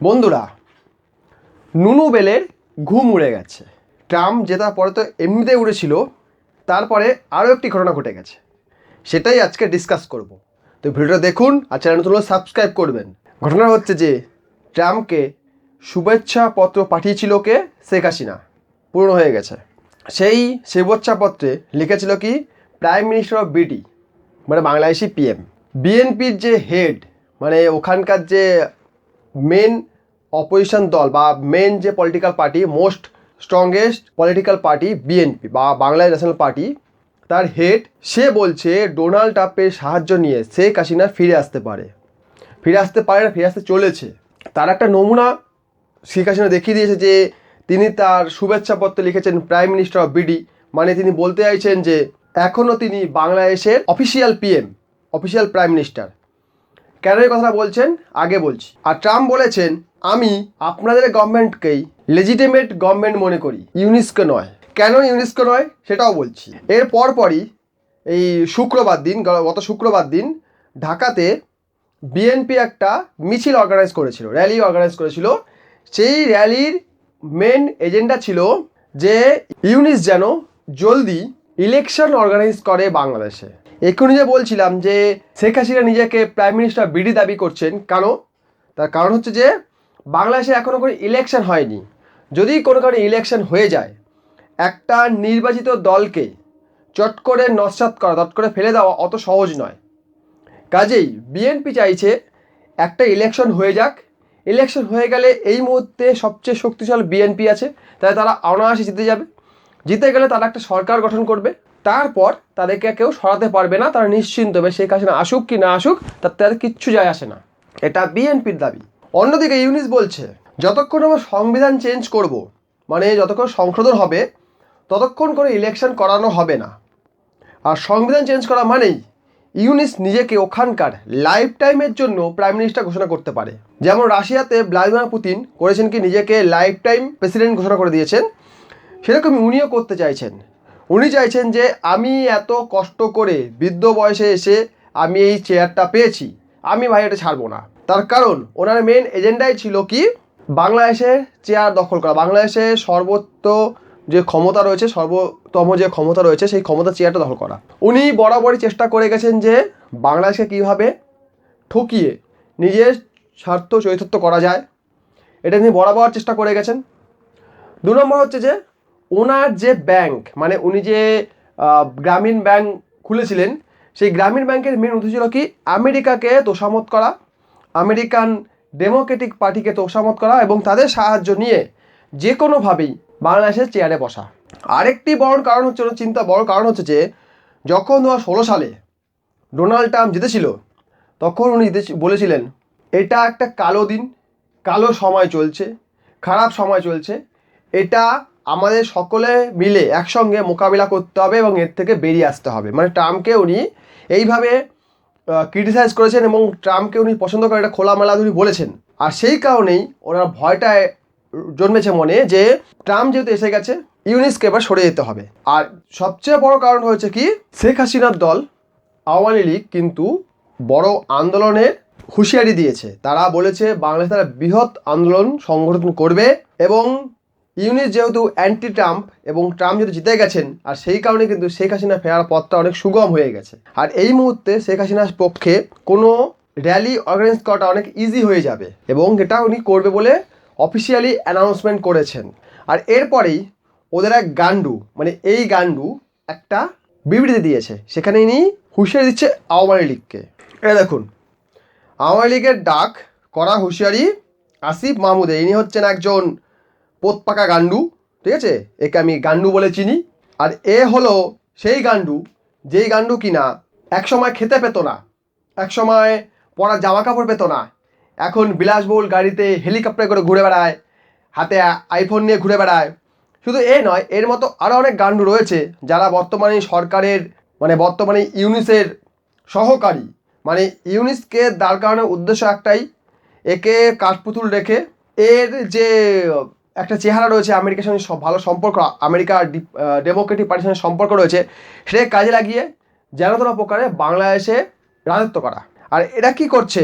বন্ধুরা, নুনু বেলের ঘুম উড়ে গেছে। ট্রাম্প জেতার পরে তো এমনিতেই উড়েছিল, তারপরে আরও একটি ঘটনা ঘটে গেছে। সেটাই আজকে ডিসকাস করব। তো ভিডিওটা দেখুন আর চ্যানেল সাবস্ক্রাইব করবেন। ঘটনা হচ্ছে যে, ট্রাম্পকে শুভেচ্ছা পত্র পাঠিয়েছিল কে? শেখ হাসিনা। পূর্ণ হয়ে গেছে। সেই শুভেচ্ছা পত্রে লিখেছিল কি? প্রাইম মিনিস্টার অফ বিটি মানে বাংলাদেশি পিএম বিএনপির যে হেড মানে ওখানকার যে মেন অপোজিশন দল বা মেন যে political party most strongest political party BNP বা বাংলাদেশ ন্যাশনাল পার্টি তার হেড সে বলছে ডোনাল্ড ট্রাম্পের সাহায্য নিয়ে শেখ হাসিনা ফিরে আসতে পারে। ফিরে আসতে পারে না, ফিরে আসতে চলেছে। তার একটা নমুনা শেখ হাসিনা দেখিয়ে দিয়েছে যে তিনি তার শুভেচ্ছাপত্র লিখেছেন প্রাইম মিনিস্টার অফ বিডি মানে তিনি বলতে চাইছেন যে এখনও তিনি বাংলাদেশের official PM official prime minister কেন এই কথাটা বলছেন? আগে বলছি। আর ট্রাম্প বলেছেন, আমি আপনাদের গভর্নমেন্টকেই লেজিটিমেট গভর্নমেন্ট মনে করি, ইউনিস্কো নয়। কেন ইউনিস্কো নয়? সেটাও বলছি। এর পরপরই এই শুক্রবার দিন, গত শুক্রবার দিন ঢাকাতে বিএনপি একটা মিছিল অর্গানাইজ করেছিল র্যালি অর্গানাইজ করেছিল। সেই র্যালির মেন এজেন্ডা ছিল যে ইউনিস যেন জলদি ইলেকশন অর্গানাইজ করে বাংলাদেশে। এক্ষুনি যে বলছিলাম যে শেখ হাসিনা নিজেকে প্রাইম মিনিস্টার বিডি দাবি করছেন কেন তার কারণ হচ্ছে যে বাংলাদেশে এখনও কোনো ইলেকশন হয়নি। যদি কোনো কারণে ইলেকশন হয়ে যায়, একটা নির্বাচিত দলকে চট করে নস্বাত করা চট করে ফেলে দেওয়া অত সহজ নয়। কাজেই বিএনপি চাইছে একটা ইলেকশন হয়ে যাক। ইলেকশন হয়ে গেলে এই মুহূর্তে সবচেয়ে শক্তিশালী বিএনপি আছে। তাই তারা অনায়াসে জিতে যাবে। জিতে গেলে তারা একটা সরকার গঠন করবে। তারপর তাদেরকে কেউ সরাতে পারবে না, তারা নিশ্চিন্ত হবে শেখ হাসিনা আসুক কি না আসুক, তার তাদের কিচ্ছু যায় আসে না। এটা বিএনপির দাবি। অন্যদিকে ইউনিস বলছে, যতক্ষণ আমরা সংবিধান চেঞ্জ করব মানে যতক্ষণ সংশোধন হবে, ততক্ষণ করে ইলেকশন করানো হবে না। আর সংবিধান চেঞ্জ করা মানেই ইউনিস নিজেকে ওখানকার লাইফ টাইমের জন্য প্রাইম মিনিস্টার ঘোষণা করতে পারে। যেমন রাশিয়াতে ভ্লাদিমির পুতিন করেছেন কি, নিজেকে লাইফ টাইম প্রেসিডেন্ট ঘোষণা করে দিয়েছেন সেরকম উনিও করতে চাইছেন। উনি চাইছেন যে আমি এত কষ্ট করে বৃদ্ধ বয়সে এসে আমি এই চেয়ারটা পেয়েছি। আমি ভাই এটা ছাড়বো না। তার কারণ ওনার মেন এজেন্ডাই ছিল কি? বাংলাদেশের চেয়ার দখল করা। বাংলাদেশের সর্বত্র যে ক্ষমতা রয়েছে সর্বতম যে ক্ষমতা রয়েছে, সেই ক্ষমতা চেয়ারটা দখল করা। উনি বরাবরই চেষ্টা করে গেছেন যে বাংলাদেশকে কীভাবে ঠকিয়ে নিজের স্বার্থ চরিতার্থ করা যায়। এটা তিনি বরাবর চেষ্টা করে গেছেন। দু নম্বর হচ্ছে যে ওনার যে ব্যাংক মানে উনি যে গ্রামীণ ব্যাংক খুলেছিলেন, সেই গ্রামীণ ব্যাংকের মেন উদ্দেশ্য ছিল কি? আমেরিকাকে তোষামত করা, আমেরিকান ডেমোক্রেটিক পার্টিকে তোষামত করা এবং তাদের সাহায্য নিয়ে যে কোনোভাবেই বাংলাদেশের চেয়ারে বসা। আরেকটি বড় কারণ হচ্ছে চিন্তা বড় কারণ হচ্ছে যে, যখন দু ষোলো সালে ডোনাল্ড ট্রাম্প জিতেছিল, তখন উনি বলেছিলেন, এটা একটা কালো দিন, কালো সময় চলছে, খারাপ সময় চলছে, এটা আমাদের সকলে মিলে একসঙ্গে মোকাবিলা করতে হবে এবং এর থেকে বেরিয়ে আসতে হবে। মানে ট্রাম্পকে উনি এইভাবে ক্রিটিসাইজ করেছেন এবং ট্রাম্পকে উনি পছন্দ করেন এটা খোলামেলা উনি বলেছেন। আর সেই কারণেই ওনার ভয়টা জন্মেছে মনে যে ট্রাম্প যেহেতু এসে গেছে, ইউনিসকে এবার সরে যেতে হবে। আর সবচেয়ে বড় কারণ হয়েছে কি, শেখ হাসিনার দল আওয়ামী লীগ কিন্তু বড় আন্দোলনের হুঁশিয়ারি দিয়েছে। তারা বলেছে, বাংলাদেশ তারা বৃহৎ আন্দোলন সংগঠন করবে এবং ইউনিস যেহেতু অ্যান্টি ট্রাম্প এবং ট্রাম্প যেহেতু জিতে গেছেন, আর সেই কারণে কিন্তু শেখ হাসিনা ফেরার পথটা অনেক সুগম হয়ে গেছে। আর এই মুহূর্তে শেখ হাসিনার পক্ষে কোনো র্যালি অর্গানাইজ করাটা অনেক ইজি হয়ে যাবে এবং এটা উনি করবে বলে অফিসিয়ালি অ্যানাউন্সমেন্ট করেছেন। আর এরপরেই ওদের এক গান্ডু মানে এই গান্ডু একটা বিবৃতি দিয়েছে। সেখানে ইনি হুঁশিয়ারি দিচ্ছে আওয়ামী লীগকে। এটা দেখুন, আওয়ামী লীগের ডাক করা হুঁশিয়ারি আসিফ মাহমুদে, ইনি হচ্ছেন একজন পোতপাকা গান্ডু ঠিক আছে? একে আমি গান্ডু বলে চিনি। আর এ হলো সেই গান্ডু যেই গান্ডু কিনা একসময় খেতে পেত না, একসময় পরা জামা কাপড় পেত না। এখন বিলাসবহুল গাড়িতে হেলিকপ্টার করে ঘুরে বেড়ায়, হাতে আইফোন নিয়ে ঘুরে বেড়ায়। শুধু এ নয়, এর মতো আরও অনেক গান্ডু রয়েছে যারা বর্তমানে সরকারের মানে বর্তমানে ইউনিসের সহকারী। মানে ইউনিসকে দাঁড় করানোর উদ্দেশ্য একটাই, একে কাঠপুতুল রেখে, এর যে একটা চেহারা রয়েছে আমেরিকার সঙ্গে ভালো সম্পর্ক আমেরিকার ডেমোক্রেটিক পার্টির সঙ্গে সম্পর্ক রয়েছে, সেটাকে কাজে লাগিয়ে যেন তেন প্রকারে বাংলাদেশে রাজত্ব করা। আর এরা কি করছে?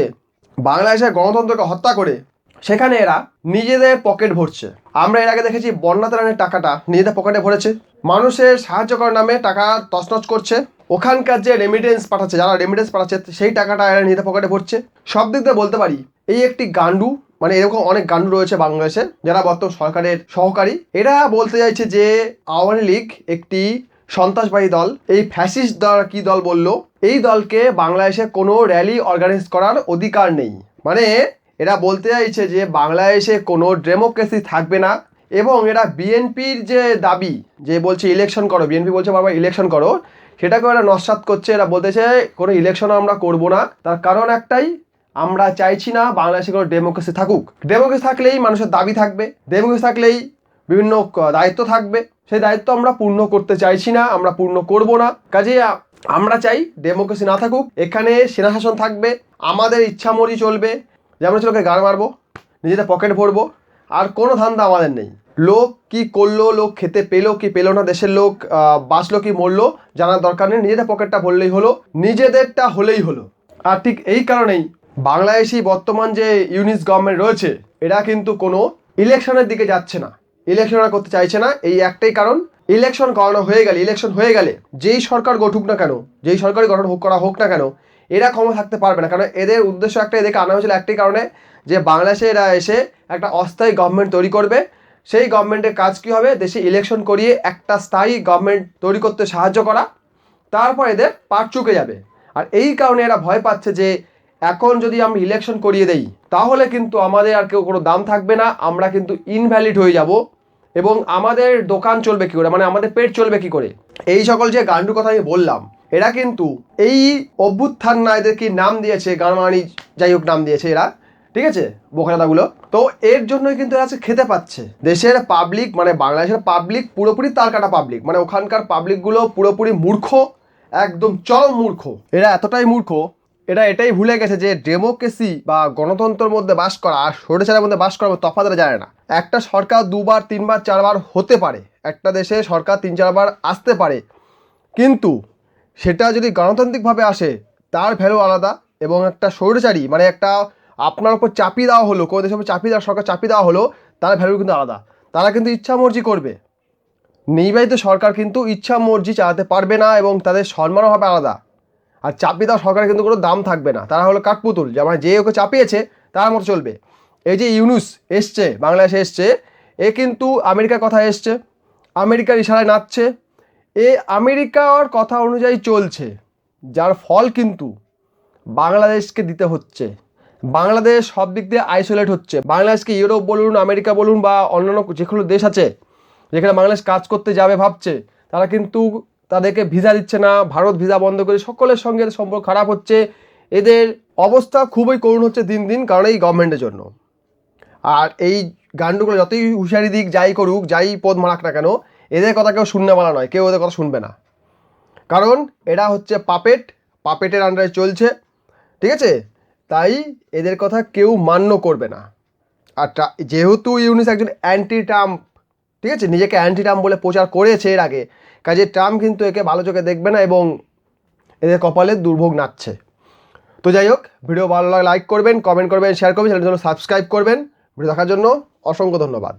বাংলাদেশের গণতন্ত্রকে হত্যা করে সেখানে এরা নিজেদের পকেট ভরছে। আমরা এর আগে দেখেছি বন্যা ত্রাণের টাকাটা নিজেদের পকেটে ভরেছে। মানুষের সাহায্য করার নামে টাকা তছনছ করছে। ওখানকার যে রেমিটেন্স পাঠাচ্ছে, যারা রেমিটেন্স পাঠাচ্ছে, সেই টাকাটা এরা নিজেদের পকেটে ভরছে। সব দিক দিয়ে বলতে পারি, এই একটি গান্ডু মানে এরকম অনেক গান রয়েছে বাংলাদেশে, যারা বর্তমান সরকারের সহকারী। এরা বলতে চাইছে যে, আওয়ামী লীগ একটি সন্ত্রাসবাদী দল। এই ফ্যাসিস্ট দল কি দল বলল? এই দলকে বাংলাদেশে কোনো র্যালি অর্গানাইজ করার অধিকার নেই। মানে এরা বলতে চাইছে যে, বাংলাদেশে কোনো ডেমোক্রেসি থাকবে না। এবং এরা বিএনপির যে দাবি, যে বলছে ইলেকশন করো, বিএনপি বলছে বারবার ইলেকশন করো, সেটাকেও এরা নস্বাত করছে। এরা বলতেছে, কোনো ইলেকশন আমরা করব না। তার কারণ একটাই আমরা চাইছি না বাংলাদেশে কোনো ডেমোক্রেসি থাকুক। ডেমোক্রেসি থাকলেই মানুষের দাবি থাকবে। ডেমোক্রেসি থাকলেই বিভিন্ন দায়িত্ব থাকবে। সেই দায়িত্ব আমরা পূর্ণ করতে চাইছি না, আমরা পূর্ণ করব না। কাজে আমরা চাই ডেমোক্রেসি না থাকুক, এখানে সেনা শাসন থাকবে, আমাদের ইচ্ছা মর্জি চলবে। যেমন ছিল গান মারবো, নিজেদের পকেট ভরবো, আর কোনো ধান্দা আমাদের নেই। লোক কি করল, লোক খেতে পেল কি পেল না, দেশের লোক বাঁচলো কি মরলো, জানার দরকার নেই। নিজেদের পকেটটা ভরলেই হলো, নিজেদেরটা হলেই হলো। আর ঠিক এই কারণেই বাংলাদেশি বর্তমান যে ইউনিস গভর্নমেন্ট রয়েছে, এরা কিন্তু কোনো ইলেকশনের দিকে যাচ্ছে না। ইলেকশন আর করতে চাইছে না, এই একটাই কারণ। ইলেকশন করানো হয়ে গেলে ইলেকশন হয়ে গেলে, যেই সরকার গঠুক না কেন, যেই সরকারি গঠন হোক করা হোক না কেন, এরা ক্ষমতা থাকতে পারবে না। কারণ এদের উদ্দেশ্য একটা এদেরকে আনা হয়েছিল একটাই কারণে, যে বাংলাদেশে এরা এসে একটা অস্থায়ী গভর্নমেন্ট তৈরি করবে। সেই গভর্নমেন্টের কাজ কী হবে? দেশে ইলেকশন করিয়ে একটা স্থায়ী গভর্নমেন্ট তৈরি করতে সাহায্য করা। তারপর এদের পাট চুকে যাবে। আর এই কারণে এরা ভয় পাচ্ছে যে এখন যদি আমরা ইলেকশন করিয়ে দেই, তাহলে কিন্তু আমাদের আর কেউ কোনো দাম থাকবে না, আমরা কিন্তু ইনভ্যালিড হয়ে যাব এবং আমাদের দোকান চলবে কি করে? মানে আমাদের পেট চলবে কি করে? এই সকল যে গান্ডু কথা আমি বললাম, এরা কিন্তু এই অভ্যুত্থান না এদের কি নাম দিয়েছে? গানমানি যাই হোক নাম দিয়েছে এরা, ঠিক আছে? বোকাদাগুলো তো এর জন্যই কিন্তু এরা খেতে পাচ্ছে। দেশের পাবলিক মানে বাংলাদেশের পাবলিক পুরোপুরি তার কাটা পাবলিক মানে ওখানকার পাবলিকগুলো পুরোপুরি মূর্খ, একদম চরম মূর্খ। এরা এতটাই মূর্খ এরা এটাই ভুলে গেছে যে ডেমোক্রেসি বা গণতন্ত্রের মধ্যে বাস করা আর স্বৈরাচারের মধ্যে বাস করার তফাৎ জানে না। একটা সরকার দুবার, তিনবার, চারবার হতে পারে। একটা দেশে সরকার তিন, চারবার আসতে পারে। কিন্তু সেটা যদি গণতান্ত্রিকভাবে আসে, তার ভ্যালু আলাদা এবং একটা স্বৈরাচারী মানে একটা আপনার উপর চাপিয়ে দেওয়া হলো, কোনো দেশের উপর চাপিয়ে দেওয়া, সরকার চাপিয়ে দেওয়া হলো, তার ভ্যালু কিন্তু আলাদা। তারা কিন্তু ইচ্ছা মর্জি করবে। নির্বাচিত সরকার কিন্তু ইচ্ছা মর্জি চালাতে পারবে না এবং তাদের সম্মানও হবে আলাদা। আর চাপিয়ে দেওয়া সরকারের কিন্তু কোনো দাম থাকবে না। তারা হলো কাঠপুতুল, যে মানে যে ওকে চাপিয়েছে, তার মতো চলবে। এই যে ইউনুস এসছে, বাংলাদেশে এসছে, এ কিন্তু আমেরিকার কথা এসছে, আমেরিকার ইশারায় নাচছে, এ আমেরিকার কথা অনুযায়ী চলছে, যার ফল কিন্তু বাংলাদেশকে দিতে হচ্ছে। বাংলাদেশ সব দিক দিয়ে আইসোলেট হচ্ছে। বাংলাদেশকে ইউরোপ বলুন, আমেরিকা বলুন বা অন্যান্য যেগুলো দেশ আছে, যেখানে বাংলাদেশ কাজ করতে যাবে, ভাবছে, তারা কিন্তু তাদেরকে ভিসা দিচ্ছে না, ভারত ভিসা বন্ধ করে সকলের সঙ্গে সম্পর্ক খারাপ হচ্ছে। এদের অবস্থা খুবই করুণ হচ্ছে দিন দিন কারণ এই গভর্নমেন্টের জন্য। আর এই গান্ডুগুলো যতই হুঁশিয়ারি দিক, যাই করুক, যাই পদ মারাক না কেন, এদের কথা কেউ শুননে বলা নয় কেউ ওদের কথা শুনবে না। কারণ এরা হচ্ছে পাপেট, পাপেটের আন্ডারে চলছে, ঠিক আছে? তাই এদের কথা কেউ মান্য করবে না। আর যেহেতু ইউনিস একজন অ্যান্টি ট্রাম্প ঠিক আছে? নিজেকে অ্যান্টি ট্রাম্প বলে প্রচার করেছে এর আগে। কাজে ট্রাম্প কিন্তু একে ভালো চোখে দেখবে না এবং এদের কপালে দুর্ভোগ নাচছে। তো যাই হোক, ভিডিও ভালো লাগে লাইক করবেন কমেন্ট করবেন শেয়ার করবেন চ্যানেলের জন্য সাবস্ক্রাইব করবেন। ভিডিও দেখার জন্য অসংখ্য ধন্যবাদ।